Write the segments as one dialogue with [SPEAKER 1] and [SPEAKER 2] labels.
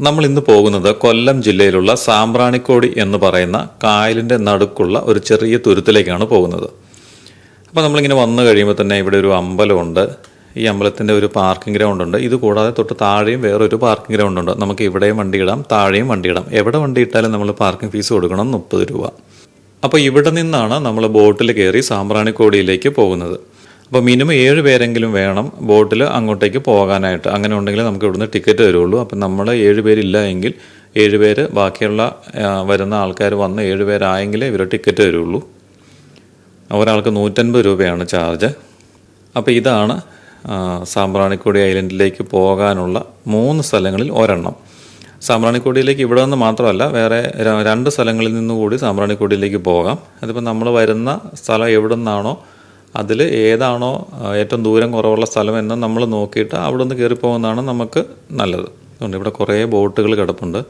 [SPEAKER 1] നമ്മൾ ഇന്ന് പോകുന്നത് കൊല്ലം ജില്ലയിലുള്ള സാമ്പ്രാണിക്കോടി എന്ന് പറയുന്ന കായലിന്റെ നടുക്കുള്ള ഒരു ചെറിയ തുരുത്തിലേക്കാണ് പോകുന്നത്. അപ്പോൾ നമ്മളിങ്ങനെ വന്നു കഴിയുമ്പോൾ തന്നെ ഇവിടെ ഒരു അമ്പലമുണ്ട്. ഈ അമ്പലത്തിന്റെ ഒരു പാർക്കിംഗ് ഗ്രൗണ്ട് ഉണ്ട്. ഇത് കൂടാതെ തൊട്ട് താഴെയും വേറൊരു പാർക്കിംഗ് ഗ്രൗണ്ട് ഉണ്ട്. നമുക്ക് ഇവിടെയും വണ്ടി ഇടാം താഴെയും വണ്ടി ഇടാം. എവിടെ വണ്ടി ഇട്ടാലും നമ്മൾ പാർക്കിംഗ് ഫീസ് കൊടുക്കണം മുപ്പത് രൂപ. അപ്പോൾ ഇവിടെ നിന്നാണ് നമ്മൾ ബോട്ടിൽ കയറി സാമ്പ്രാണിക്കോടിയിലേക്ക് പോകുന്നത്. അപ്പോൾ മിനിമം ഏഴ് പേരെങ്കിലും വേണം ബോട്ടിൽ അങ്ങോട്ടേക്ക് പോകാനായിട്ട്. അങ്ങനെ ഉണ്ടെങ്കിൽ നമുക്ക് ഇവിടുന്ന് ടിക്കറ്റ് തരുള്ളൂ. അപ്പം നമ്മൾ ഏഴ് പേരില്ല എങ്കിൽ ഏഴ് പേര് ബാക്കിയുള്ള വരുന്ന ആൾക്കാർ വന്ന് ഏഴ് പേരായെങ്കിലേ ഇവർ ടിക്കറ്റ് തരുള്ളൂ. ഒരാൾക്ക് നൂറ്റൻപത് രൂപയാണ് ചാർജ്. അപ്പോൾ ഇതാണ് സാമ്പ്രാണിക്കുടി ഐലൻഡിലേക്ക് പോകാനുള്ള മൂന്ന് സ്ഥലങ്ങളിൽ ഒരെണ്ണം. സാമ്പ്രാണിക്കൊടിയിലേക്ക് ഇവിടെ നിന്ന് മാത്രമല്ല വേറെ രണ്ട് സ്ഥലങ്ങളിൽ നിന്നുകൂടി കൂടി സാമ്പ്രാണിക്കൊടിയിലേക്ക് പോകാം. അതിപ്പോൾ നമ്മൾ വരുന്ന സ്ഥലം എവിടെ നിന്നാണോ അതിൽ ഏതാണോ ഏറ്റവും ദൂരം കുറവുള്ള സ്ഥലം എന്ന് നമ്മൾ നോക്കിയിട്ട് അവിടെ നിന്ന് കയറിപ്പോകുന്നതാണ് നമുക്ക് നല്ലത്. അതുകൊണ്ട് ഇവിടെ കുറേ ബോട്ടുകൾ കിടപ്പുണ്ട്.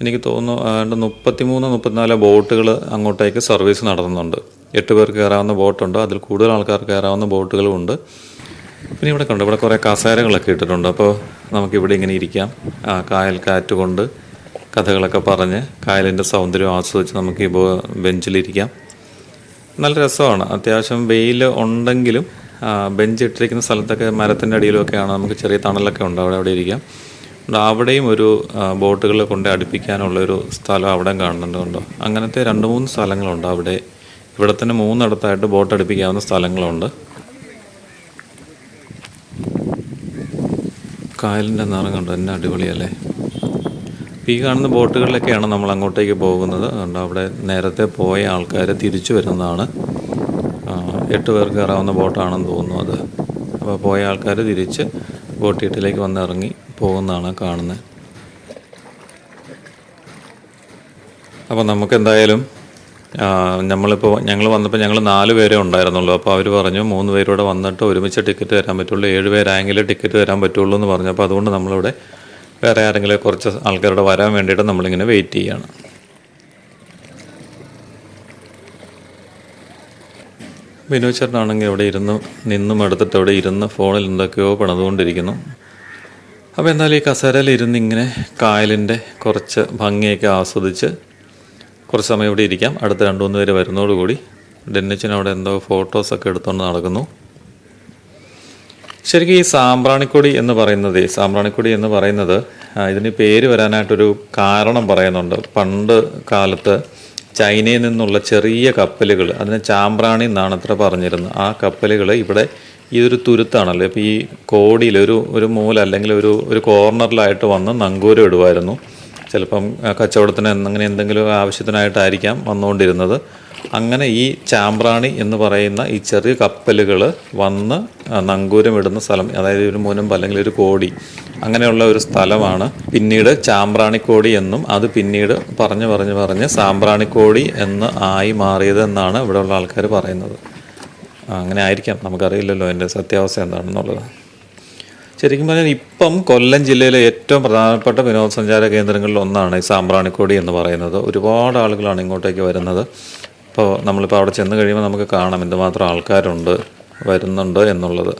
[SPEAKER 1] എനിക്ക് തോന്നുന്നു മുപ്പത്തിമൂന്ന് മുപ്പത്തിനാല് ബോട്ടുകൾ അങ്ങോട്ടേക്ക് സർവീസ് നടത്തുന്നുണ്ട്. എട്ട് പേർക്ക് കയറാവുന്ന ബോട്ടുണ്ട്. അതിൽ കൂടുതൽ ആൾക്കാർ കയറാവുന്ന ബോട്ടുകളും ഉണ്ട്. പിന്നെ ഇവിടെ കണ്ടു ഇവിടെ കുറേ കസേരകളൊക്കെ ഇട്ടിട്ടുണ്ട്. അപ്പോൾ നമുക്കിവിടെ ഇങ്ങനെ ഇരിക്കാം. കായൽ കാറ്റ് കൊണ്ട് കഥകളൊക്കെ പറഞ്ഞ് കായലിന്റെ സൗന്ദര്യം ആസ്വദിച്ച് നമുക്ക് ഈ ബെഞ്ചിലിരിക്കാം നല്ല രസമാണ്. അത്യാവശ്യം വെയിൽ ഉണ്ടെങ്കിലും ബെഞ്ച് ഇട്ടിരിക്കുന്ന സ്ഥലത്തൊക്കെ മരത്തിന്റെ അടിയിലൊക്കെയാണ് നമുക്ക് ചെറിയ തണലൊക്കെ ഉണ്ട് അവിടെ അവിടെ ഇരിക്കാം. അവിടെയും ഒരു ബോട്ടുകൾ കൊണ്ട് അടുപ്പിക്കാനുള്ള ഒരു സ്ഥലം അവിടെ കാണുന്നുണ്ട് അങ്ങനത്തെ രണ്ട് മൂന്ന് സ്ഥലങ്ങളുണ്ട് അവിടെ. ഇവിടെ തന്നെ മൂന്നിടത്തായിട്ട് ബോട്ട് അടുപ്പിക്കാവുന്ന സ്ഥലങ്ങളുണ്ട്. കായലിന്റെ നിറം കണ്ടോ? എന്നെ അടിപൊളിയല്ലേ? ഈ കാണുന്ന ബോട്ടുകളിലൊക്കെയാണ് നമ്മൾ അങ്ങോട്ടേക്ക് പോകുന്നത്. അതുകൊണ്ട് അവിടെ നേരത്തെ പോയ ആൾക്കാർ തിരിച്ചു വരുന്നതാണ്. എട്ട് പേർക്ക് കയറാവുന്ന ബോട്ടാണെന്ന് തോന്നുന്നു അത്. അപ്പോൾ പോയ ആൾക്കാർ തിരിച്ച് ബോട്ടീട്ടിലേക്ക് വന്ന് ഇറങ്ങി പോകുന്നതാണ് കാണുന്നത്. അപ്പോൾ നമുക്കെന്തായാലും നമ്മളിപ്പോൾ ഞങ്ങൾ വന്നപ്പോൾ ഞങ്ങൾ നാല് പേരെ ഉണ്ടായിരുന്നുള്ളൂ. അപ്പോൾ അവർ പറഞ്ഞു മൂന്ന് പേരൂടെ വന്നിട്ട് ഒരുമിച്ച് ടിക്കറ്റ് തരാൻ പറ്റുള്ളൂ. ഏഴ് പേരായെങ്കിലേ ടിക്കറ്റ് തരാൻ പറ്റുള്ളൂ എന്ന് പറഞ്ഞു. അപ്പോൾ അതുകൊണ്ട് നമ്മളിവിടെ വേറെ ആരെങ്കിലും കുറച്ച് ആൾക്കാരുടെ വരാൻ വേണ്ടിയിട്ട് നമ്മളിങ്ങനെ വെയിറ്റ് ചെയ്യാണ്. ബിനു ചേട്ടനാണെങ്കിൽ അവിടെ ഇരുന്ന് നിന്നും എടുത്തിട്ട് അവിടെ ഇരുന്ന് ഫോണിൽ എന്തൊക്കെയോ പണിതുകൊണ്ടിരിക്കുന്നു. അപ്പോൾ എന്നാൽ ഈ കസേരയിൽ ഇരുന്ന് ഇങ്ങനെ കായലിന്റെ കുറച്ച് ഭംഗിയൊക്കെ ആസ്വദിച്ച് കുറച്ച് സമയം ഇവിടെ ഇരിക്കാം. അടുത്ത രണ്ട് മൂന്ന് പേര് വരുന്നതോടുകൂടി ഡെന്നിച്ചൻ അവിടെ എന്തോ ഫോട്ടോസൊക്കെ എടുത്തുകൊണ്ട് നടക്കുന്നു. ശരിക്കും ഈ സാമ്പ്രാണിക്കൊടി എന്ന് പറയുന്നത് സാമ്പ്രാണിക്കൊടി എന്ന് പറയുന്നത് ഇതിന് പേര് വരാനായിട്ടൊരു കാരണം പറയുന്നുണ്ട്. പണ്ട് കാലത്ത് ചൈനയിൽ നിന്നുള്ള ചെറിയ കപ്പലുകൾ അതിന് ചാമ്പ്രാണി എന്നാണ് അത്ര പറഞ്ഞിരുന്നത്. ആ കപ്പലുകൾ ഇവിടെ ഈ ഒരു തുരുത്താണല്ലോ. ഇപ്പോൾ ഈ കോടിയിൽ ഒരു ഒരു മൂല അല്ലെങ്കിൽ ഒരു ഒരു കോർണറിലായിട്ട് വന്ന് നങ്കൂരം ഇടുമായിരുന്നു. ചിലപ്പം കച്ചവടത്തിന് അങ്ങനെ എന്തെങ്കിലും ആവശ്യത്തിനായിട്ടായിരിക്കാം വന്നുകൊണ്ടിരുന്നത്. അങ്ങനെ ഈ ചാമ്പ്രാണി എന്ന് പറയുന്ന ഈ ചെറിയ കപ്പലുകൾ വന്ന് നങ്കൂരമിടുന്ന സ്ഥലം അതായത് ഒരു മുനമ്പ് അല്ലെങ്കിൽ ഒരു കോടി അങ്ങനെയുള്ള ഒരു സ്ഥലമാണ്. പിന്നീട് ചാമ്പ്രാണിക്കോടി എന്നും അത് പിന്നീട് പറഞ്ഞ് പറഞ്ഞ് പറഞ്ഞ് സാമ്പ്രാണിക്കോടി എന്ന് ആയി മാറിയതെന്നാണ് ഇവിടെയുള്ള ആൾക്കാർ പറയുന്നത്. അങ്ങനെ ആയിരിക്കാം. നമുക്കറിയില്ലല്ലോ എന്റെ സത്യാവസ്ഥ എന്താണെന്നുള്ളത്. ശരിക്കും പറഞ്ഞാൽ ഇപ്പം കൊല്ലം ജില്ലയിലെ ഏറ്റവും പ്രധാനപ്പെട്ട വിനോദസഞ്ചാര കേന്ദ്രങ്ങളിൽ ഒന്നാണ് ഈ സാമ്പ്രാണിക്കോടി എന്ന് പറയുന്നത്. ഒരുപാട് ആളുകളാണ് ഇങ്ങോട്ടേക്ക് വരുന്നത്. അപ്പോൾ നമ്മളിപ്പോൾ അവിടെ ചെന്ന് കഴിയുമ്പോൾ നമുക്ക് കാണാം എന്തുമാത്രം ആൾക്കാരുണ്ട് വരുന്നുണ്ട് എന്നുള്ളത്.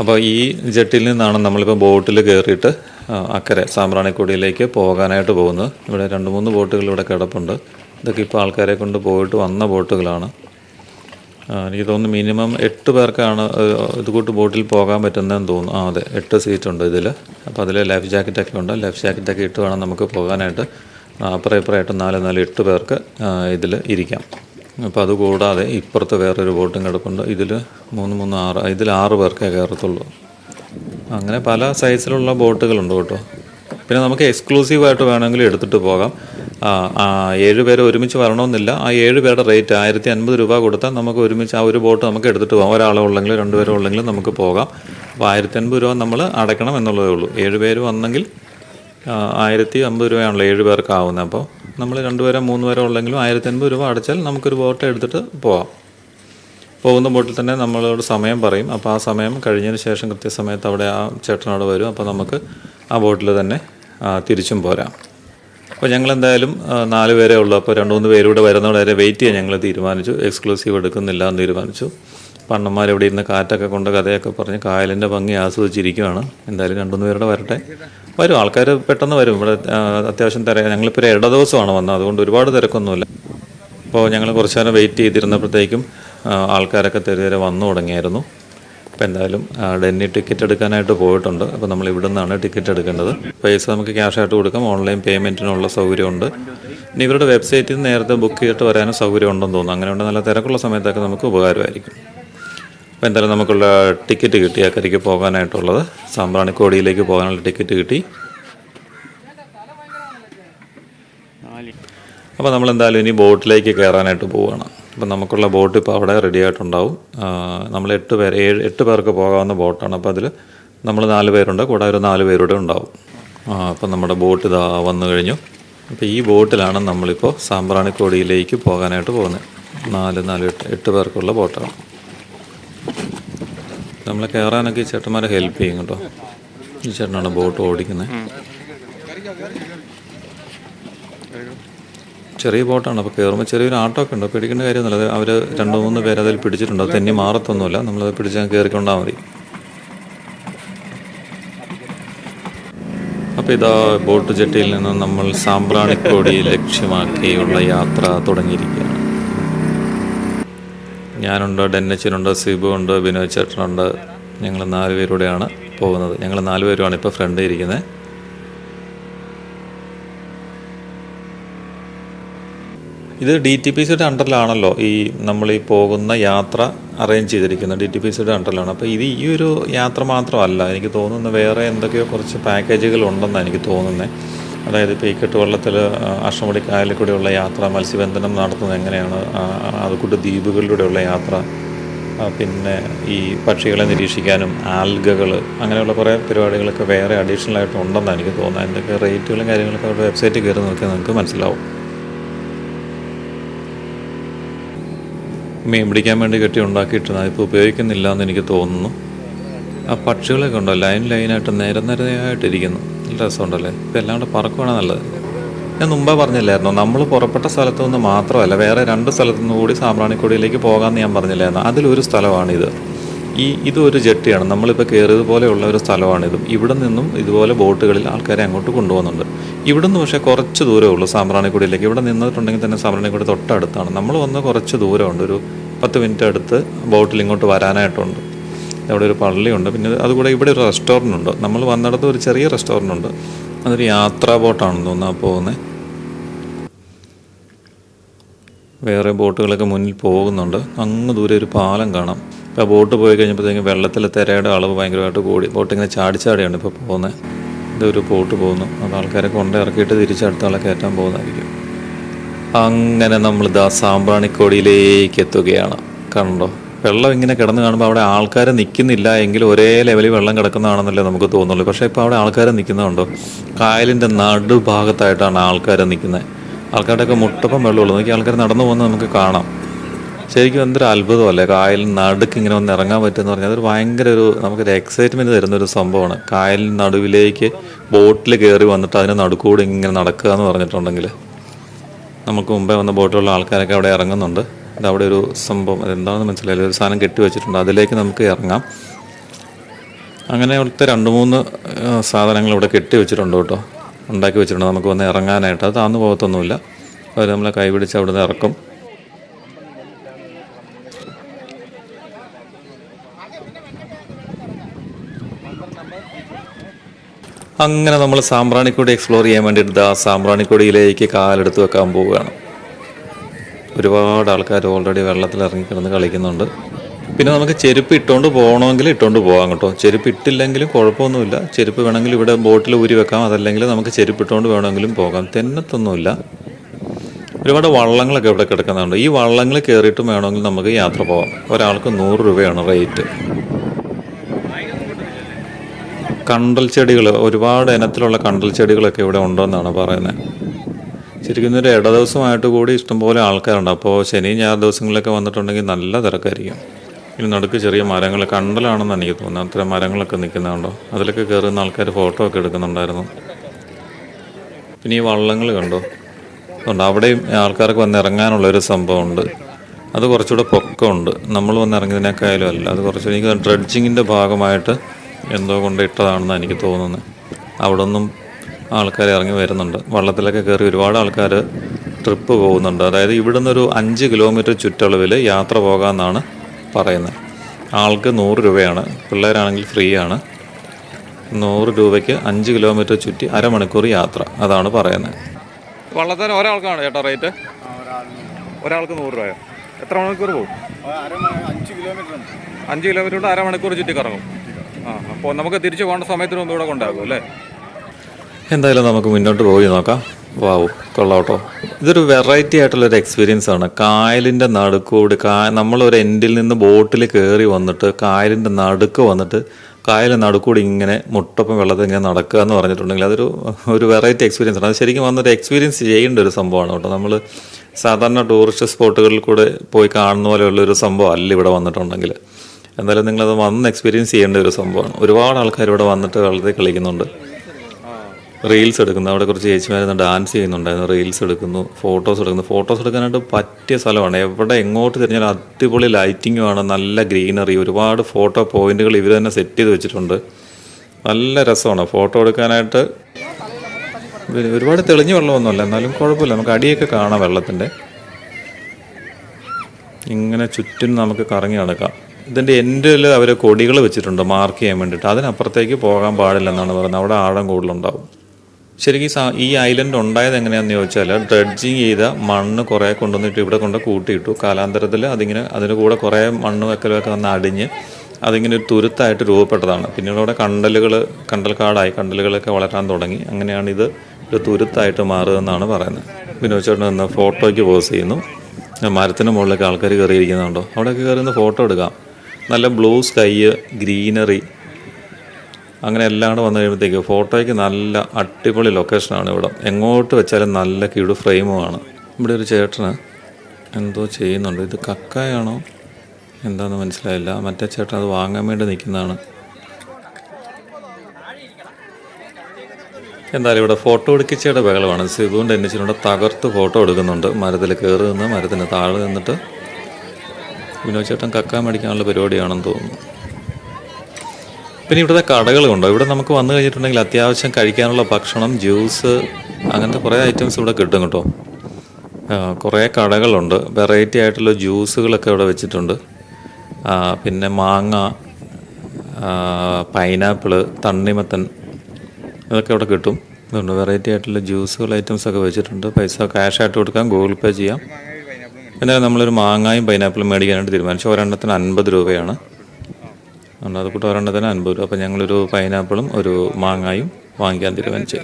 [SPEAKER 1] അപ്പോൾ ഈ ജെട്ടിൽ നിന്നാണ് നമ്മളിപ്പോൾ ബോട്ടിൽ കയറിയിട്ട് അക്കരെ സാമ്പ്രാണിക്കുടിയിലേക്ക് പോകാനായിട്ട് പോകുന്നത്. ഇവിടെ രണ്ട് മൂന്ന് ബോട്ടുകൾ ഇവിടെ കിടപ്പുണ്ട്. ഇതൊക്കെ ഇപ്പോൾ ആൾക്കാരെ കൊണ്ട് പോയിട്ട് വന്ന ബോട്ടുകളാണ്. എനിക്ക് തോന്നുന്നു മിനിമം എട്ട് പേർക്കാണ് ഇത് കൂട്ട് ബോട്ടിൽ പോകാൻ പറ്റുന്നതെന്ന് തോന്നുന്നു. ആ അതെ എട്ട് സീറ്റ് ഉണ്ട് ഇതിൽ അപ്പോൾ അതിൽ ലൈഫ് ജാക്കറ്റൊക്കെ ഉണ്ട്. ലൈഫ് ജാക്കറ്റൊക്കെ ഇട്ട് വേണം നമുക്ക് പോകാനായിട്ട്. അപ്പുറം ഇപ്പുറമായിട്ട് നാല് നാല് എട്ട് പേർക്ക് ഇതിൽ ഇരിക്കാം. അപ്പോൾ അതുകൂടാതെ ഇപ്പുറത്ത് വേറൊരു ബോട്ടും കിടപ്പുണ്ട്. ഇതിൽ മൂന്ന് മൂന്ന് ആറ് ഇതിൽ ആറ് പേർക്കേ കയറത്തുള്ളൂ. അങ്ങനെ പല സൈസിലുള്ള ബോട്ടുകളുണ്ട് കേട്ടോ. പിന്നെ നമുക്ക് എക്സ്ക്ലൂസീവായിട്ട് വേണമെങ്കിൽ എടുത്തിട്ട് പോകാം. ഏഴ് പേര് ഒരുമിച്ച് വരണമെന്നില്ല. ആ ഏഴ് പേരുടെ റേറ്റ് ആയിരത്തി അൻപത് രൂപ കൊടുത്താൽ നമുക്ക് ഒരുമിച്ച് ആ ഒരു ബോട്ട് നമുക്ക് എടുത്തിട്ട് പോകാം. ഒരാളെ ഉള്ളെങ്കിലും രണ്ട് പേരെ ഉള്ളെങ്കിൽ നമുക്ക് പോകാം. അപ്പോൾ ആയിരത്തി അൻപത് രൂപ നമ്മൾ അടയ്ക്കണം എന്നുള്ളതേ ഉള്ളൂ. ഏഴ് പേര് വന്നെങ്കിൽ ആയിരത്തി അമ്പത് രൂപയാണല്ലോ ഏഴ് പേർക്കാവുന്നത് അപ്പോൾ നമ്മൾ രണ്ട് പേരോ മൂന്ന് പേരോ ഉള്ളെങ്കിലും ആയിരത്തി അൻപത് രൂപ അടച്ചാൽ നമുക്കൊരു ബോട്ട് എടുത്തിട്ട് പോവാം. പോകുന്ന ബോട്ടിൽ തന്നെ നമ്മളോട് സമയം പറയും. അപ്പോൾ ആ സമയം കഴിഞ്ഞതിന് ശേഷം കൃത്യസമയത്ത് അവിടെ ആ ചേട്ടനോട് വരും. അപ്പോൾ നമുക്ക് ആ ബോട്ടിൽ തന്നെ തിരിച്ചും പോരാം. അപ്പോൾ ഞങ്ങൾ എന്തായാലും നാല് പേരേ ഉള്ളൂ. അപ്പോൾ രണ്ട് മൂന്ന് പേരൂടെ വരുന്നവരെ വരെ വെയിറ്റ് ചെയ്യാൻ ഞങ്ങൾ തീരുമാനിച്ചു. എക്സ്ക്ലൂസീവ് എടുക്കുന്നില്ല എന്ന് തീരുമാനിച്ചു. പണ്ണന്മാർ ഇവിടെ ഇരുന്ന് കാറ്റൊക്കെ കൊണ്ട് കഥയൊക്കെ പറഞ്ഞ് കായലിന്റെ ഭംഗി ആസ്വദിച്ചിരിക്കുകയാണ് എന്തായാലും രണ്ടുമൂന്ന് പേരുടെ വരട്ടെ. വരും ആൾക്കാർ പെട്ടെന്ന് വരും. ഇവിടെ അത്യാവശ്യം തിരക്ക് ഞങ്ങളിപ്പോൾ ഒരു ഇട ദിവസമാണ് വന്നത്. അതുകൊണ്ട് ഒരുപാട് തിരക്കൊന്നുമില്ല. അപ്പോൾ ഞങ്ങൾ കുറച്ച് നേരം വെയിറ്റ് ചെയ്തിരുന്നപ്പോഴത്തേക്കും ആൾക്കാരൊക്കെ തെരുവരെ വന്നു തുടങ്ങിയായിരുന്നു. അപ്പോൾ എന്തായാലും ഡെന്നി ടിക്കറ്റ് എടുക്കാനായിട്ട് പോയിട്ടുണ്ട്. അപ്പോൾ നമ്മൾ ഇവിടെ നിന്നാണ് ടിക്കറ്റ് എടുക്കേണ്ടത്. പൈസ നമുക്ക് ക്യാഷ് ആയിട്ട് കൊടുക്കാം. ഓൺലൈൻ പേയ്മെന്റിനുള്ള സൗകര്യമുണ്ട്. ഇനി ഇവരുടെ വെബ്സൈറ്റിൽ നിന്ന് നേരത്തെ ബുക്ക് ചെയ്തിട്ട് വരാനും സൗകര്യം ഉണ്ടെന്ന് തോന്നുന്നു. അങ്ങനെയുണ്ട് നല്ല തിരക്കുള്ള സമയത്തൊക്കെ നമുക്ക് ഉപകാരമായിരിക്കും. അപ്പോൾ എന്തായാലും നമുക്കുള്ള ടിക്കറ്റ് കിട്ടി ആ അക്കരയ്ക്ക് പോകാനായിട്ടുള്ളത്. സാമ്പ്രാണിക്കോടിയിലേക്ക് പോകാനുള്ള ടിക്കറ്റ് കിട്ടി. അപ്പോൾ നമ്മൾ എന്തായാലും ഇനി ബോട്ടിലേക്ക് കയറാനായിട്ട് പോവുകയാണ്. അപ്പം നമുക്കുള്ള ബോട്ട് ഇപ്പോൾ അവിടെ റെഡി ആയിട്ടുണ്ടാവും. നമ്മൾ എട്ട് പേര് ഏഴ് എട്ട് പേർക്ക് പോകാവുന്ന ബോട്ടാണ്. അപ്പോൾ അതിൽ നമ്മൾ നാല് പേരുണ്ട്. കൂടെ ഒരു നാല് പേരുടെ ഉണ്ടാവും. അപ്പം നമ്മുടെ ബോട്ട് ഇതാ വന്നു കഴിഞ്ഞു. അപ്പോൾ ഈ ബോട്ടിലാണ് നമ്മളിപ്പോൾ സാമ്പ്രാണിക്കോടിയിലേക്ക് പോകാനായിട്ട് പോകുന്നത്. നാല് നാല് എട്ട് എട്ട് പേർക്കുള്ള ബോട്ടാണ്. നമ്മളെ കയറാനൊക്കെ ഈ ചേട്ടന്മാരെ ഹെൽപ്പ് ചെയ്യും കേട്ടോ. ഈ ചേട്ടനാണ് ബോട്ട് ഓടിക്കുന്നത് ചെറിയ ബോട്ടാണ് അപ്പോൾ കയറുമ്പോൾ ചെറിയൊരു ആട്ടമൊക്കെ ഉണ്ട്. പിടിക്കേണ്ട കാര്യമൊന്നുമില്ല. അവർ രണ്ട് മൂന്ന് പേര് അതിൽ പിടിച്ചിട്ടുണ്ട്. അത് തെന്നി മാറത്തൊന്നുമില്ല. നമ്മളത് പിടിച്ച് കയറിക്കൊണ്ടാൽ മതി. അപ്പോൾ ഇതാ ബോട്ട് ജെട്ടിയിൽ നിന്ന് നമ്മൾ സാമ്പ്രാണിക്കോടി ലക്ഷ്യമാക്കിയുള്ള യാത്ര തുടങ്ങിയിരിക്കുകയാണ്. ഞാനുണ്ട് ഡെന്നച്ചനുണ്ട് സിബു ഉണ്ട് ബിനോയ് ചേട്ടനുണ്ട്. ഞങ്ങൾ നാല് പേരൂടെയാണ് പോകുന്നത്. ഞങ്ങൾ നാല് പേരുമാണ് ഇപ്പോൾ ഫ്രണ്ട് ഇരിക്കുന്നത് ഇത് ഡി ടി പി സിയുടെ അണ്ടറിലാണല്ലോ ഈ നമ്മൾ ഈ പോകുന്ന യാത്ര അറേഞ്ച് ചെയ്തിരിക്കുന്നത്. ഡി ടി പി സിയുടെ അണ്ടറിലാണ് അപ്പോൾ ഇത് ഈ ഒരു യാത്ര മാത്രമല്ല. എനിക്ക് തോന്നുന്നു വേറെ എന്തൊക്കെയോ കുറച്ച് പാക്കേജുകൾ ഉണ്ടെന്നാണ് എനിക്ക് തോന്നുന്നത് അതായത് ഇപ്പോൾ ഈ കെട്ടുവള്ളത്തിൽ അഷ്ടമുടി കായലിൽ കൂടെയുള്ള യാത്ര മത്സ്യബന്ധനം നടത്തുന്നത് എങ്ങനെയാണ്? അതുകൊണ്ട് ദ്വീപുകളിലൂടെയുള്ള യാത്ര പിന്നെ ഈ പക്ഷികളെ നിരീക്ഷിക്കാനും ആൽഗകൾ അങ്ങനെയുള്ള കുറേ പരിപാടികളൊക്കെ വേറെ അഡീഷണൽ ആയിട്ട് ഉണ്ടെന്നാണ് എനിക്ക് തോന്നുന്നത്. എന്തൊക്കെ റേറ്റുകളും കാര്യങ്ങളൊക്കെ അവരുടെ വെബ്സൈറ്റിൽ കയറി നോക്കിയാൽ നിങ്ങൾക്ക് മനസ്സിലാവും. മീൻ പിടിക്കാൻ വേണ്ടി കെട്ടി ഉണ്ടാക്കിയിട്ടുണ്ട്. അതിപ്പോൾ ഉപയോഗിക്കുന്നില്ല എന്ന് എനിക്ക് തോന്നുന്നു. ആ പക്ഷികളൊക്കെ ഉണ്ടോ? ലൈൻ ലൈനായിട്ട് നേരം നിരയായിട്ടിരിക്കുന്നു നല്ല രസമുണ്ടല്ലേ? ഇപ്പം എല്ലാം കൂടെ പറക്കുവാണ് നല്ലത്. ഞാൻ മുമ്പേ പറഞ്ഞില്ലായിരുന്നു? നമ്മൾ പുറപ്പെട്ട സ്ഥലത്തു നിന്ന് മാത്രമല്ല വേറെ രണ്ട് സ്ഥലത്തു നിന്ന് കൂടി സാമ്പ്രാണിക്കൊടിയിലേക്ക് പോകാമെന്ന് ഞാൻ പറഞ്ഞില്ലായിരുന്നു? അതിലൊരു സ്ഥലമാണിത്. ഈ ഇതൊരു ജെട്ടിയാണ്. നമ്മളിപ്പോൾ കയറിയതുപോലെയുള്ള ഒരു സ്ഥലമാണിത്. ഇവിടെ നിന്നും ഇതുപോലെ ബോട്ടുകളിൽ ആൾക്കാരെ അങ്ങോട്ട് കൊണ്ടുപോകുന്നുണ്ട്. ഇവിടെ നിന്ന് പക്ഷേ കുറച്ച് ദൂരമേ ഉള്ളൂ സാമ്പ്രാണിക്കുടിയിലേക്ക്. ഇവിടെ നിന്നിട്ടുണ്ടെങ്കിൽ തന്നെ സാമ്പ്രാണിക്കുടി തൊട്ടടുത്താണ്. നമ്മൾ വന്ന് കുറച്ച് ദൂരമുണ്ട്. ഒരു പത്ത് മിനിറ്റ് അടുത്ത് ബോട്ടിൽ ഇങ്ങോട്ട് വരാനായിട്ടുണ്ട്. അവിടെ ഒരു പള്ളിയുണ്ട്. പിന്നെ അതുകൂടെ ഇവിടെ ഒരു റെസ്റ്റോറന്റ് ഉണ്ട് നമ്മൾ വന്നിടത്ത് ഒരു ചെറിയ റെസ്റ്റോറന്റ് ഉണ്ട് അതൊരു യാത്രാ ബോട്ടാണെന്ന് തോന്നുന്നു പോകുന്നത് വേറെ ബോട്ടുകളൊക്കെ മുന്നിൽ പോകുന്നുണ്ട്. അങ്ങ് ദൂരെ ഒരു പാലം കാണാം. ഇപ്പോൾ ബോട്ട് പോയി കഴിഞ്ഞപ്പോഴത്തേക്കും വെള്ളത്തിലെ തിരയുടെ അളവ് ഭയങ്കരമായിട്ട് കൂടി. ബോട്ട് ഇങ്ങനെ ചാടി ചാടിയാണ് ഇപ്പോൾ പോകുന്നത് ഇതൊരു ബോട്ട് പോകുന്നു. അത് ആൾക്കാരെ കൊണ്ട് ഇറക്കിയിട്ട് തിരിച്ചടുത്ത ആളെ കയറ്റാൻ പോകുന്നതായിരിക്കും. അങ്ങനെ നമ്മൾ ദാ സാമ്പ്രാണിക്കോടിയിലേക്ക് എത്തുകയാണ്. കണ്ടോ? വെള്ളം ഇങ്ങനെ കിടന്ന് കാണുമ്പോൾ അവിടെ ആൾക്കാർ നിൽക്കുന്നില്ല എങ്കിൽ ഒരേ ലെവലിൽ വെള്ളം കിടക്കുന്നതാണെന്നല്ലേ നമുക്ക് തോന്നുള്ളൂ. പക്ഷേ ഇപ്പോൾ അവിടെ ആൾക്കാർ നിൽക്കുന്നുണ്ടോ കായലിന്റെ നടുഭാഗത്തായിട്ടാണ് ആൾക്കാർ നിൽക്കുന്നത് ആൾക്കാരുടെയൊക്കെ മുട്ടപ്പം വെള്ളമുള്ളൂ. നോക്കി ആൾക്കാർ നടന്നു പോകുന്നത് നമുക്ക് കാണാം. ശരിക്കും എന്തൊരു അത്ഭുതമല്ലേ? കായലിൽ നടുക്ക് ഇങ്ങനെ ഒന്ന് ഇറങ്ങാൻ പറ്റുമെന്ന് പറഞ്ഞാൽ അതൊരു ഭയങ്കര ഒരു നമുക്കൊരു എക്സൈറ്റ്മെന്റ് തരുന്ന ഒരു സംഭവമാണ്. കായലിൻ നടുവിലേക്ക് ബോട്ടിൽ കയറി വന്നിട്ട് അതിന് നടുക്കൂടെ ഇങ്ങനെ നടക്കുക എന്ന് പറഞ്ഞിട്ടുണ്ടെങ്കിൽ നമുക്ക് മുമ്പേ വന്ന ബോട്ടിലുള്ള ആൾക്കാരൊക്കെ അവിടെ ഇറങ്ങുന്നുണ്ട്. ഇത് അവിടെ ഒരു സംഭവം അതെന്താണെന്ന് മനസ്സിലായില്ല. ഒരു സാധനം കെട്ടിവെച്ചിട്ടുണ്ട് അതിലേക്ക് നമുക്ക് ഇറങ്ങാം. അങ്ങനെ അവിടുത്തെ രണ്ട് മൂന്ന് സാധനങ്ങൾ ഇവിടെ കെട്ടി വെച്ചിട്ടുണ്ട് കേട്ടോ. ഉണ്ടാക്കി വെച്ചിട്ടുണ്ട്. നമുക്ക് വന്ന് ഇറങ്ങാനായിട്ട്. അത് താന്നു പോകത്തൊന്നുമില്ല. അവർ നമ്മളെ കൈ പിടിച്ച് അവിടെ നിന്ന് ഇറക്കും. അങ്ങനെ നമ്മൾ സാമ്പ്രാണിക്കൊടി എക്സ്പ്ലോർ ചെയ്യാൻ വേണ്ടിയിട്ട് ആ സാമ്പ്രാണിക്കൊടിയിലേക്ക് കാലെടുത്ത് വെക്കാൻ പോവുകയാണ്. ഒരുപാട് ആൾക്കാർ ഓൾറെഡി വെള്ളത്തിൽ ഇറങ്ങി കിടന്ന് കളിക്കുന്നുണ്ട്. പിന്നെ നമുക്ക് ചെരുപ്പ് ഇട്ടുകൊണ്ട് പോകണമെങ്കിൽ ഇട്ടുകൊണ്ട് പോകാം കേട്ടോ. ചെരുപ്പ് ഇട്ടില്ലെങ്കിലും കുഴപ്പമൊന്നുമില്ല. ചെരുപ്പ് വേണമെങ്കിൽ ഇവിടെ ബോട്ടിൽ ഊരി വെക്കാം. അതല്ലെങ്കിൽ നമുക്ക് ചെരുപ്പ് ഇട്ടുകൊണ്ട് വേണമെങ്കിലും പോകാം. തെന്നത്തൊന്നുമില്ല. ഒരുപാട് വള്ളങ്ങളൊക്കെ ഇവിടെ കിടക്കുന്നുണ്ട്. ഈ വള്ളങ്ങൾ കയറിയിട്ടും വേണമെങ്കിൽ നമുക്ക് യാത്ര പോകാം ഒരാൾക്ക് നൂറ് രൂപയാണ് റേറ്റ് കണ്ടൽ ചെടികൾ ഒരുപാട് ഇനത്തിലുള്ള കണ്ടൽ ചെടികളൊക്കെ ഇവിടെ ഉണ്ടെന്നാണ് പറയുന്നത്. ശരിക്കും ഒരു ഇട ദിവസമായിട്ട് കൂടി ഇഷ്ടംപോലെ ആൾക്കാരുണ്ട്. അപ്പോൾ ശനി ഞായർ ദിവസങ്ങളിലൊക്കെ വന്നിട്ടുണ്ടെങ്കിൽ നല്ല തിരക്കായിരിക്കും. ഇനി നടുക്ക് ചെറിയ മരങ്ങൾ കണ്ടലാണെന്ന് എനിക്ക് തോന്നുന്നത്. അത്ര മരങ്ങളൊക്കെ നിൽക്കുന്നുണ്ടോ? അതിലൊക്കെ കയറുന്ന ആൾക്കാർ ഫോട്ടോ ഒക്കെ എടുക്കുന്നുണ്ടായിരുന്നു. പിന്നെ ഈ വള്ളങ്ങൾ കണ്ടോ? അതുകൊണ്ട് അവിടെയും ആൾക്കാർക്ക് വന്ന് ഇറങ്ങാനുള്ള ഒരു സംഭവമുണ്ട്. അത് കുറച്ചുകൂടെ പൊക്കമുണ്ട്. നമ്മൾ വന്ന് ഇറങ്ങിയതിനേക്കായാലും അല്ല. അത് കുറച്ച് എനിക്ക് ഡ്രഡ്ജിങ്ങിന്റെ ഭാഗമായിട്ട് എന്തോ കൊണ്ട് ഇട്ടതാണെന്ന് എനിക്ക് തോന്നുന്നത്. അവിടെ നിന്നും ആൾക്കാർ ഇറങ്ങി വരുന്നുണ്ട്. വള്ളത്തിലൊക്കെ കയറി ഒരുപാട് ആൾക്കാർ ട്രിപ്പ് പോകുന്നുണ്ട്. അതായത് ഇവിടുന്ന് ഒരു അഞ്ച് കിലോമീറ്റർ ചുറ്റളവിൽ യാത്ര പോകാമെന്നാണ് പറയുന്നത്. ആൾക്ക് നൂറ് രൂപയാണ്. പിള്ളേരാണെങ്കിൽ ഫ്രീ ആണ്. നൂറ് രൂപയ്ക്ക് അഞ്ച് കിലോമീറ്റർ ചുറ്റി അരമണിക്കൂർ യാത്ര. അതാണ് പറയുന്നത്. വള്ളത്തിന് ഒരാൾക്കാണ് ചേട്ടാ റേറ്റ് ഒരാൾക്ക് നൂറ് രൂപയോ? എത്ര മണിക്കൂർ പോകും?
[SPEAKER 2] അഞ്ച് കിലോമീറ്റർ
[SPEAKER 1] കൊണ്ട് അരമണിക്കൂർ ചുറ്റി കറങ്ങും ആ അപ്പോൾ നമുക്ക് തിരിച്ചു പോകേണ്ട സമയത്തിന് മുമ്പ് ഇവിടെ കൊണ്ടാകും അല്ലേ? എന്തായാലും നമുക്ക് മുന്നോട്ട് പോയി നോക്കാം. വാവു കൊള്ളാട്ടോ. ഇതൊരു വെറൈറ്റി ആയിട്ടുള്ളൊരു എക്സ്പീരിയൻസ് ആണ്. കായലിന്റെ നടുക്കൂടി കാ നമ്മളൊരു എൻഡിൽ നിന്ന് ബോട്ടിൽ കയറി വന്നിട്ട് കായലിന്റെ നടുക്ക് വന്നിട്ട് കായലിന്റെ നടുക്കൂടി ഇങ്ങനെ മുട്ടപ്പം വെള്ളത്തിൽ ഇങ്ങനെ നടക്കുക എന്ന് പറഞ്ഞിട്ടുണ്ടെങ്കിൽ അതൊരു ഒരു വെറൈറ്റി എക്സ്പീരിയൻസ് ആണ്. അത് ശരിക്കും വന്നൊരു എക്സ്പീരിയൻസ് ചെയ്യേണ്ട ഒരു സംഭവമാണ് കേട്ടോ. നമ്മൾ സാധാരണ ടൂറിസ്റ്റ് സ്പോട്ടുകളിൽ കൂടെ പോയി കാണുന്ന പോലെയുള്ള ഒരു സംഭവം അല്ല ഇവിടെ വന്നിട്ടുണ്ടെങ്കിൽ. എന്തായാലും നിങ്ങളത് വന്ന് എക്സ്പീരിയൻസ് ചെയ്യേണ്ട ഒരു സംഭവമാണ്. ഒരുപാട് ആൾക്കാർ ഇവിടെ വന്നിട്ട് വെള്ളത്തിൽ കളിക്കുന്നുണ്ട്. റീൽസ് എടുക്കുന്നു. അവിടെ കുറച്ച് ചേച്ചിമാരുന്ന് ഡാൻസ് ചെയ്യുന്നുണ്ടായിരുന്നു. റീൽസ് എടുക്കുന്നു ഫോട്ടോസ് എടുക്കുന്നു. ഫോട്ടോസ് എടുക്കാനായിട്ട് പറ്റിയ സ്ഥലമാണ്. എവിടെ എങ്ങോട്ട് തിരിഞ്ഞാലും അടിപൊളി ആണ്. നല്ല ഗ്രീനറി ഒരുപാട് ഫോട്ടോ പോയിന്റുകൾ ഇവർ തന്നെ സെറ്റ് ചെയ്ത് വെച്ചിട്ടുണ്ട്. നല്ല രസമാണ് ഫോട്ടോ എടുക്കാനായിട്ട്. ഒരു- ഒരുപാട് തെളിഞ്ഞ വെള്ളമൊന്നുമല്ല. എന്നാലും കുഴപ്പമില്ല. നമുക്ക് അടിയൊക്കെ കാണാം വെള്ളത്തിന്റെ. ഇങ്ങനെ ചുറ്റും നമുക്ക് കറങ്ങി നടക്കാം. ഇതിന്റെ എൻഡിൽ അവർ കൊടികൾ വെച്ചിട്ടുണ്ട് മാർക്ക് ചെയ്യാൻ വേണ്ടിയിട്ട്. അതിനപ്പുറത്തേക്ക് പോകാൻ പാടില്ലെന്നാണ് പറയുന്നത്. അവിടെ ആഴം കൂടുതലുണ്ടാവും. ശരിക്കും ഈ ഐലൻഡ് ഉണ്ടായത് എങ്ങനെയാണെന്ന് ചോദിച്ചാൽ ഡ്രഡ്ജിങ് ചെയ്ത മണ്ണ് കുറേ കൊണ്ടുവന്നിട്ട് ഇവിടെ കൊണ്ട് കൂട്ടിയിട്ടു. കാലാന്തരത്തിൽ അതിങ്ങനെ അതിന് കൂടെ കുറേ മണ്ണ് വെക്കലൊക്കെ വന്ന് അടിഞ്ഞ് അതിങ്ങനെ ഒരു തുരുത്തായിട്ട് രൂപപ്പെട്ടതാണ്. പിന്നീട് അവിടെ കണ്ടലുകൾ കണ്ടൽക്കാടായി കണ്ടലുകളൊക്കെ വളരാൻ തുടങ്ങി. അങ്ങനെയാണ് ഇത് ഒരു തുരുത്തായിട്ട് മാറുകയെന്നാണ് പറയുന്നത്. വിനോദ് ചേട്ടൻ നിന്ന് ഫോട്ടോയ്ക്ക് പോസ് ചെയ്യുന്നു. മരത്തിന് മുകളിലൊക്കെ ആൾക്കാർ കയറിയിരിക്കുന്നുണ്ടോ? അവിടെയൊക്കെ കയറി നിന്ന് ഫോട്ടോ എടുക്കാം. നല്ല ബ്ലൂ സ്കൈ ഗ്രീനറി അങ്ങനെ എല്ലാം കൂടെ വന്നു കഴിയുമ്പോഴത്തേക്ക് ഫോട്ടോയ്ക്ക് നല്ല അടിപൊളി ലൊക്കേഷനാണ് ഇവിടെ. എങ്ങോട്ട് വെച്ചാലും നല്ല കിടു ഫ്രെയിമുമാണ്. ഇവിടെ ഒരു ചേട്ടന് എന്തോ ചെയ്യുന്നുണ്ട്. ഇത് കക്കായാണോ? എന്താണെന്ന് മനസ്സിലായില്ല. മറ്റേ ചേട്ടൻ അത് വാങ്ങാൻ വേണ്ടി നിൽക്കുന്നതാണ്. എന്തായാലും ഇവിടെ ഫോട്ടോ എടുക്കിച്ചയുടെ ബഹളമാണ്. സിബുവിന്റെ എണ്ണിച്ചിലൂടെ തകർത്ത് ഫോട്ടോ എടുക്കുന്നുണ്ട്. മരത്തിൽ കയറി നിന്ന് മരത്തിന് താഴെ നിന്നിട്ട് വിനോദ് ചേട്ടൻ കക്കാൻ മേടിക്കാനുള്ള പരിപാടിയാണെന്ന് തോന്നുന്നു. പിന്നെ ഇവിടുത്തെ കടകളുണ്ടോ ഇവിടെ നമുക്ക് വന്നു കഴിഞ്ഞിട്ടുണ്ടെങ്കിൽ അത്യാവശ്യം കഴിക്കാനുള്ള ഭക്ഷണം ജ്യൂസ് അങ്ങനത്തെ കുറേ ഐറ്റംസ് ഇവിടെ കിട്ടും കേട്ടോ. കുറേ കടകളുണ്ട്. വെറൈറ്റി ആയിട്ടുള്ള ജ്യൂസുകളൊക്കെ ഇവിടെ വെച്ചിട്ടുണ്ട്. പിന്നെ മാങ്ങ പൈനാപ്പിൾ തണ്ണിമത്തൻ ഇതൊക്കെ ഇവിടെ കിട്ടും. ഇതുണ്ട്. വെറൈറ്റി ആയിട്ടുള്ള ജ്യൂസുകൾ ഐറ്റംസ് ഒക്കെ വെച്ചിട്ടുണ്ട്. പൈസ ക്യാഷ് ആയിട്ട് കൊടുക്കാം. ഗൂഗിൾ പേ ചെയ്യാം. പിന്നെ നമ്മളൊരു മാങ്ങായും പൈനാപ്പിളും മേടിക്കാനായിട്ട് തീരുമാനിച്ചു. ഒരെണ്ണത്തിന് അൻപത് രൂപയാണ്. അതുകൊണ്ട് അത് കൂട്ട് ഒരെണ്ണത്തിന് അൻപത് രൂപ. അപ്പോൾ ഞങ്ങളൊരു പൈനാപ്പിളും ഒരു മാങ്ങായും വാങ്ങിക്കാൻ തീരുമാനിച്ചു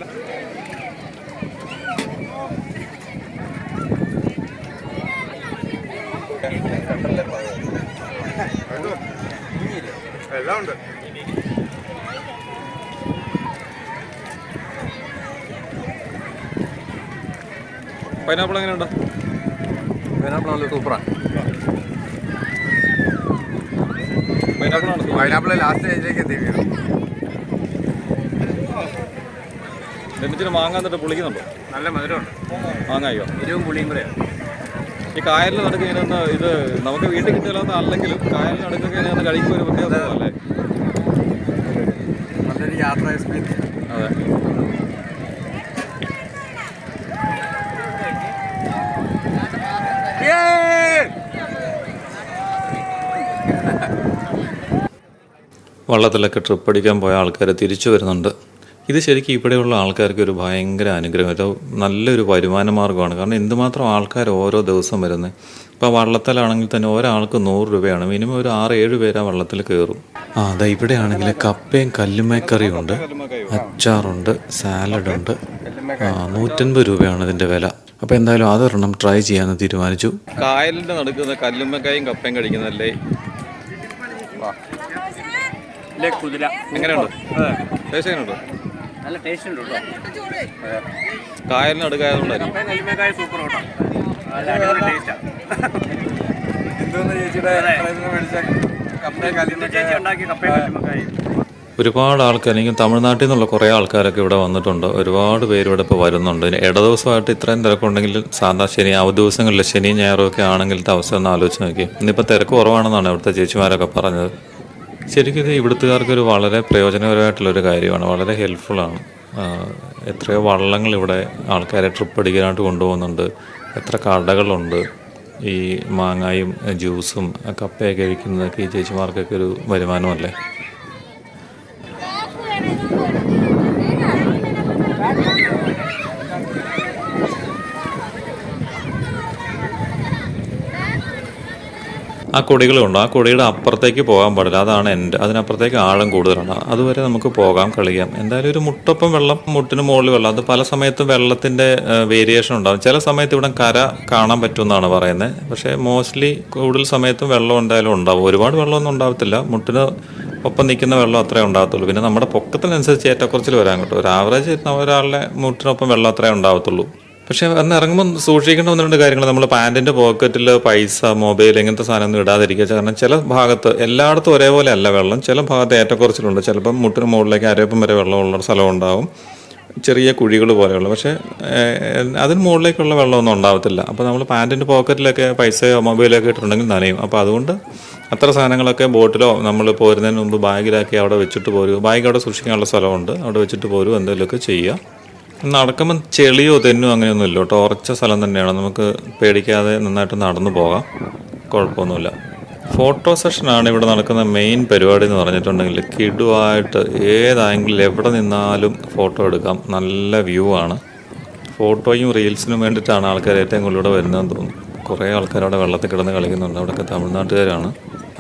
[SPEAKER 2] എല്ലാം ഉണ്ട്
[SPEAKER 1] പൈനാപ്പിൾ എങ്ങനെയുണ്ട്?
[SPEAKER 2] പൈനാപ്പിൾ നല്ല സൂപ്പറാണ് പൈനാപ്പിൾ ലാസ്റ്റ് സ്റ്റേജിലേക്ക് എത്തി
[SPEAKER 1] എന്നിട്ട് മാങ്ങ എന്നിട്ട് പുളിക്കുന്നുണ്ടോ?
[SPEAKER 2] നല്ല മധുരമുണ്ട്.
[SPEAKER 1] മാങ്ങയോ?
[SPEAKER 2] എരിവും പുളിയും കൂടെ
[SPEAKER 1] ഈ കായലിൽ നടക്കുന്ന ഇത് നമുക്ക് വീട്ടിൽ കിട്ടില്ലാത്ത അല്ലെങ്കിലും കായലിൽ നടക്കുന്ന കഴിക്കുമ്പോൾ ഒരു പ്രത്യേക
[SPEAKER 2] നല്ലൊരു യാത്ര എക്സ്പീരിയൻസ്
[SPEAKER 1] അതെ വള്ളത്തിലൊക്കെ ട്രിപ്പ് അടിക്കാൻ പോയ ആൾക്കാർ തിരിച്ചു വരുന്നുണ്ട്. ഇത് ശരിക്കും ഇവിടെയുള്ള ആൾക്കാർക്ക് ഒരു ഭയങ്കര അനുഗ്രഹം. ഒരു നല്ലൊരു വരുമാന മാർഗമാണ് കാരണം എന്തുമാത്രം ആൾക്കാർ ഓരോ ദിവസം വരുന്നത്. ഇപ്പോൾ വള്ളത്തിലാണെങ്കിൽ തന്നെ ഒരാൾക്ക് നൂറ് രൂപയാണ്. മിനിമം ഒരു ആറ് ഏഴ് പേര് ആ വള്ളത്തിൽ കയറും. ആ അതാ ഇവിടെയാണെങ്കിൽ കപ്പയും കല്ലുമേക്കറിയും ഉണ്ട് അച്ചാറുണ്ട് സാലഡുണ്ട്. ആ നൂറ്റൻപത് രൂപയാണ് ഇതിന്റെ വില. അപ്പോൾ എന്തായാലും അതൊരെണ്ണം ട്രൈ ചെയ്യാമെന്ന് തീരുമാനിച്ചു. കായലിന്റെ നടക്കുന്ന കല്ലുമ്മക്കായും കപ്പയും കഴിക്കുന്നതല്ലേ
[SPEAKER 3] ഇല്ലേ കുതിര.
[SPEAKER 1] എങ്ങനെയുണ്ട്? ടേസ്റ്റ് എങ്ങനെയുണ്ട്?
[SPEAKER 3] നല്ല ടേസ്റ്റ് ഉണ്ട് കേട്ടോ.
[SPEAKER 1] കായലിന് അടുക്കായതുകൊണ്ടായിരിക്കും
[SPEAKER 3] കപ്പയും കല്ലുമേക്കായ സൂപ്പർ കേട്ടോ. നല്ല അടിപൊളി ടേസ്റ്റാ
[SPEAKER 2] എന്തോന്ന് ചേച്ചിയുടെ കടയിൽ നിന്ന് മേടിച്ച കപ്പയും
[SPEAKER 3] ഇന്ന് ചേച്ചി ഉണ്ടാക്കിയ കപ്പയും കല്ലുമേക്കായ
[SPEAKER 1] ഒരുപാട് ആൾക്കാർ എനിക്ക് തമിഴ്നാട്ടിൽ നിന്നുള്ള കുറേ ആൾക്കാരൊക്കെ ഇവിടെ വന്നിട്ടുണ്ട്. ഒരുപാട് പേര് ഇവിടെ ഇപ്പോൾ വരുന്നുണ്ട്. ഇനി ഇട ദിവസമായിട്ട് ഇത്രയും തിരക്കുണ്ടെങ്കിൽ സാധാ ശനി അവധി ദിവസങ്ങളിൽ ശനി ഞായറും ഒക്കെ ആണെങ്കിലത്തെ അവസ്ഥ ഒന്ന് ആലോചിച്ച് നോക്കി. ഇന്നിപ്പോൾ തിരക്ക് കുറവാണെന്നാണ് ഇവിടുത്തെ ചേച്ചിമാരൊക്കെ പറഞ്ഞത്. ശരിക്കും ഇത് ഇവിടുത്തുകാർക്കൊരു വളരെ പ്രയോജനകരമായിട്ടുള്ളൊരു കാര്യമാണ് വളരെ ഹെൽപ്ഫുള്ളാണ് എത്രയോ വള്ളങ്ങൾ ഇവിടെ ആൾക്കാരെ ട്രിപ്പ് അടിക്കാനായിട്ട് കൊണ്ടുപോകുന്നുണ്ട്. എത്ര കടകളുണ്ട്. ഈ മാങ്ങായും ജ്യൂസും കപ്പയൊക്കെ കഴിക്കുന്നതൊക്കെ ഈ ചേച്ചിമാർക്കൊക്കെ ഒരു വരുമാനമല്ലേ? ആ കൊടികളുണ്ട് ആ കൊടിയുടെ അപ്പുറത്തേക്ക് പോകാൻ പാടില്ല. അതാണ് എന്റെ അതിനപ്പുറത്തേക്ക് ആഴം കൂടുതലാണ്. അതുവരെ നമുക്ക് പോകാം കളിക്കാം. എന്തായാലും ഒരു മുട്ടൊപ്പം വെള്ളം മുട്ടിന് മുകളിൽ വെള്ളം. അത് പല സമയത്തും വെള്ളത്തിന്റെ വേരിയേഷൻ ഉണ്ടാകും ചില സമയത്ത് ഇവിടെ കര കാണാൻ പറ്റുമെന്നാണ് പറയുന്നത്. പക്ഷേ മോസ്റ്റ്ലി കൂടുതൽ സമയത്തും വെള്ളം എന്തായാലും ഉണ്ടാവും. ഒരുപാട് വെള്ളമൊന്നും ഉണ്ടാവത്തില്ല. മുട്ടിന് ഒപ്പം നിൽക്കുന്ന വെള്ളം അത്രേ ഉണ്ടാകത്തുള്ളൂ. പിന്നെ നമ്മുടെ പൊക്കത്തിനനുസരിച്ച് ഏറ്റക്കുറച്ചിൽ വരാൻ കിട്ടും. ഒരു ആവറേജ് ഒരാളുടെ മുട്ടിനൊപ്പം വെള്ളം അത്രേ ഉണ്ടാവത്തുള്ളൂ. പക്ഷെ അന്ന് ഇറങ്ങുമ്പോൾ സൂക്ഷിക്കേണ്ട ഒന്ന് രണ്ട് കാര്യങ്ങൾ നമ്മൾ പാന്റിന്റെ പോക്കറ്റിൽ പൈസ മൊബൈൽ ഇങ്ങനത്തെ സാധനമൊന്നും ഇടാതിരിക്കുക. കാരണം ചില ഭാഗത്ത് എല്ലായിടത്തും ഒരേപോലെ അല്ല വെള്ളം. ചില ഭാഗത്ത് ഏറ്റക്കുറച്ചിലുണ്ട്. ചിലപ്പം മുട്ടിന് മുകളിലേക്ക് അരയപ്പം വരെ വെള്ളമുള്ള സ്ഥലം ഉണ്ടാവും. ചെറിയ കുഴികൾ പോലെയുള്ള. പക്ഷേ അതിന് മുകളിലേക്കുള്ള വെള്ളമൊന്നും ഉണ്ടാവത്തില്ല. അപ്പോൾ നമ്മൾ പാന്റിന്റെ പോക്കറ്റിലൊക്കെ പൈസയോ മൊബൈലൊക്കെ ഇട്ടിട്ടുണ്ടെങ്കിൽ നനയും. അപ്പോൾ അതുകൊണ്ട് അത്ര സാധനങ്ങളൊക്കെ ബോട്ടിലോ നമ്മൾ പോരുന്നതിന് മുമ്പ് ബാഗിലാക്കി അവിടെ വെച്ചിട്ട് പോരുക ബാഗ് അവിടെ സൂക്ഷിക്കാനുള്ള സ്ഥലമുണ്ട്. അവിടെ വെച്ചിട്ട് പോരുക എന്തെങ്കിലുമൊക്കെ ചെയ്യുക. നടക്കുമ്പോൾ ചെളിയോ തെന്നോ അങ്ങനെയൊന്നും ഇല്ല കേട്ടോ ഉറച്ച സ്ഥലം തന്നെയാണ്. നമുക്ക് പേടിക്കാതെ നന്നായിട്ട് നടന്നു പോകാം. കുഴപ്പമൊന്നുമില്ല. ഫോട്ടോ സെഷനാണ് ഇവിടെ നടക്കുന്ന മെയിൻ പരിപാടി എന്ന് പറഞ്ഞിട്ടുണ്ടെങ്കിൽ കിടുവായിട്ട് ഏത് ആംഗിളിൽ എവിടെ നിന്നാലും ഫോട്ടോ എടുക്കാം. നല്ല വ്യൂ ആണ്. ഫോട്ടോയും റീൽസിനും വേണ്ടിയിട്ടാണ് ആൾക്കാർ ഏറ്റവും കൂടുതൽ ഇവിടെ വരുന്നതെന്ന് തോന്നുന്നു. കുറേ ആൾക്കാർ അവിടെ വെള്ളത്തിൽ കിടന്ന് കളിക്കുന്നുണ്ട്. അവിടെയൊക്കെ തമിഴ്നാട്ടുകാരാണ്.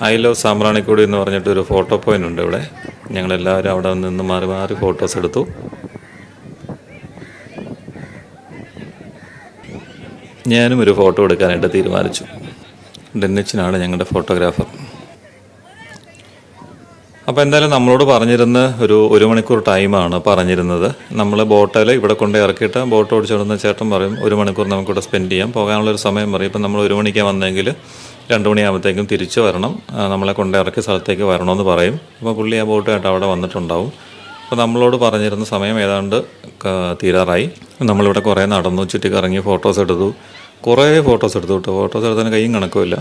[SPEAKER 1] ഐ ലവ് സാമ്പ്രാണിക്കൂടി എന്ന് പറഞ്ഞിട്ട് ഒരു ഫോട്ടോ പോയിന്റ് ഉണ്ട് ഇവിടെ. ഞങ്ങളെല്ലാവരും അവിടെ നിന്ന് മാറി മാറി ഫോട്ടോസ് എടുത്തു. ഞാനും ഒരു ഫോട്ടോ എടുക്കാനായിട്ട് തീരുമാനിച്ചു. ഡെന്നിച്ചിനാണ് ഞങ്ങളുടെ ഫോട്ടോഗ്രാഫർ. അപ്പോൾ എന്തായാലും നമ്മളോട് പറഞ്ഞിരുന്ന ഒരു ഒരു മണിക്കൂർ ടൈമാണ് പറഞ്ഞിരുന്നത്. നമ്മൾ ബോട്ടിൽ ഇവിടെ കൊണ്ട് ഇറക്കിയിട്ട് ബോട്ട് ഓടിച്ചോടുന്ന ചേട്ടൻ പറയും ഒരു മണിക്കൂർ നമുക്കിവിടെ സ്പെൻഡ് ചെയ്യാം. പോകാനുള്ളൊരു സമയം പറയും. ഇപ്പം നമ്മൾ ഒരു മണിക്കാണ് വന്നെങ്കിൽ രണ്ട് മണിയാകുമ്പോഴത്തേക്കും തിരിച്ചു വരണം. നമ്മളെ കൊണ്ട് ഇറക്കിയ സ്ഥലത്തേക്ക് വരണമെന്ന് പറയും. അപ്പോൾ പുള്ളി ആ ബോട്ടുമായിട്ട് അവിടെ വന്നിട്ടുണ്ടാവും. അപ്പോൾ നമ്മളോട് പറഞ്ഞിരുന്ന സമയം ഏതാണ്ട് തീരാറായി. നമ്മളിവിടെ കുറേ നടന്നു ചുറ്റിക്കറങ്ങി ഫോട്ടോസ് എടുത്തു. കുറേ ഫോട്ടോസ് എടുത്തു കേട്ടോ. ഫോട്ടോസ് എടുത്തതിന് കൈയും കണക്കുമില്ല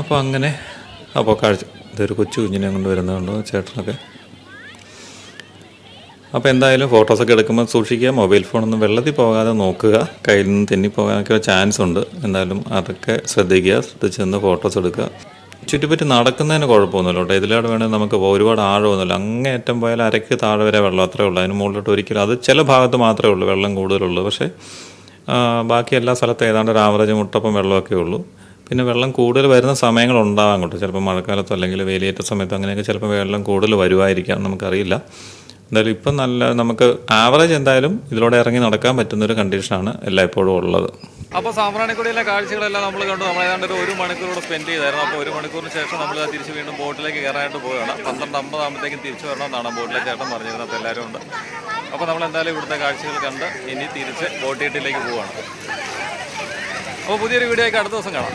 [SPEAKER 1] അപ്പോൾ അങ്ങനെ അപ്പോൾ കാഴ്ച ഇതൊരു കൊച്ചു കുഞ്ഞിനെ കൊണ്ട് വരുന്നതുകൊണ്ട് ചേട്ടനൊക്കെ? അപ്പോൾ എന്തായാലും ഫോട്ടോസൊക്കെ എടുക്കുമ്പോൾ സൂക്ഷിക്കുക മൊബൈൽ ഫോണൊന്നും വെള്ളത്തിൽ പോകാതെ നോക്കുക കയ്യിൽ നിന്ന് തെന്നിപ്പോകാനൊക്കെ ചാൻസ് ഉണ്ട്. എന്തായാലും അതൊക്കെ ശ്രദ്ധിക്കുക ശ്രദ്ധിച്ച് ഫോട്ടോസ് എടുക്കുക. ചുറ്റിപ്പറ്റി നടക്കുന്നതിന് കുഴപ്പമൊന്നുമില്ല കേട്ടോ. ഇതിലൂടെ വേണമെങ്കിൽ നമുക്ക്. ഒരുപാട് ആഴമൊന്നുമില്ല. അങ്ങേയറ്റം പോയാൽ അരയ്ക്ക് താഴെ വരെ വെള്ളം അത്രേ ഉള്ളൂ. അതിന് മുകളിലോട്ട് ഒരിക്കലും അത് ചില ഭാഗത്ത് മാത്രമേ ഉള്ളൂ വെള്ളം കൂടുതലുള്ളൂ. പക്ഷേ ബാക്കി എല്ലാ സ്ഥലത്തും ഏതാണ്ട് ഒരു ആവറേജ് മുട്ടപ്പം വെള്ളമൊക്കെ ഉള്ളൂ. പിന്നെ വെള്ളം കൂടുതൽ വരുന്ന സമയങ്ങൾ ഉണ്ടാകാം കേട്ടോ. ചിലപ്പോൾ മഴക്കാലത്തോ അല്ലെങ്കിൽ വേലിയേറ്റ സമയത്തോ അങ്ങനെയൊക്കെ ചിലപ്പോൾ വെള്ളം കൂടുതൽ വരുമായിരിക്കാം നമുക്കറിയില്ല. എന്തായാലും ഇപ്പം നല്ല നമുക്ക് ആവറേജ് എന്തായാലും ഇതിലൂടെ ഇറങ്ങി നടക്കാൻ പറ്റുന്നൊരു കണ്ടീഷനാണ് എല്ലായ്പ്പോഴും ഉള്ളത്.
[SPEAKER 2] അപ്പോൾ സാമ്പ്രാണിക്കുടിയിലെ കാഴ്ചകളെല്ലാം നമ്മൾ കണ്ടു. നമ്മൾ ഏതാണ്ട് ഒരു മണിക്കൂറോടെ സ്പെൻഡ് ചെയ്തായിരുന്നു. അപ്പോൾ ഒരു മണിക്കൂറിന് ശേഷം നമ്മൾ തിരിച്ച് വീണ്ടും ബോട്ടിലേക്ക് കയറാനായിട്ട് പോവുകയാണ്. പന്ത്രണ്ട് അമ്പതാകുമ്പോഴത്തേക്കും തിരിച്ചു വരണമെന്നാണ് ബോട്ടിലെ ചേട്ടൻ പറഞ്ഞിരുന്നത്. അപ്പോൾ എല്ലാവരും ഉണ്ട്. അപ്പോൾ നമ്മൾ എന്തായാലും ഇവിടുത്തെ കാഴ്ചകൾ കണ്ട് ഇനി തിരിച്ച് ബോട്ടീട്ടിലേക്ക് പോവുകയാണ്. അപ്പോൾ പുതിയൊരു വീഡിയോ ആയിട്ട് അടുത്ത ദിവസം കാണാം.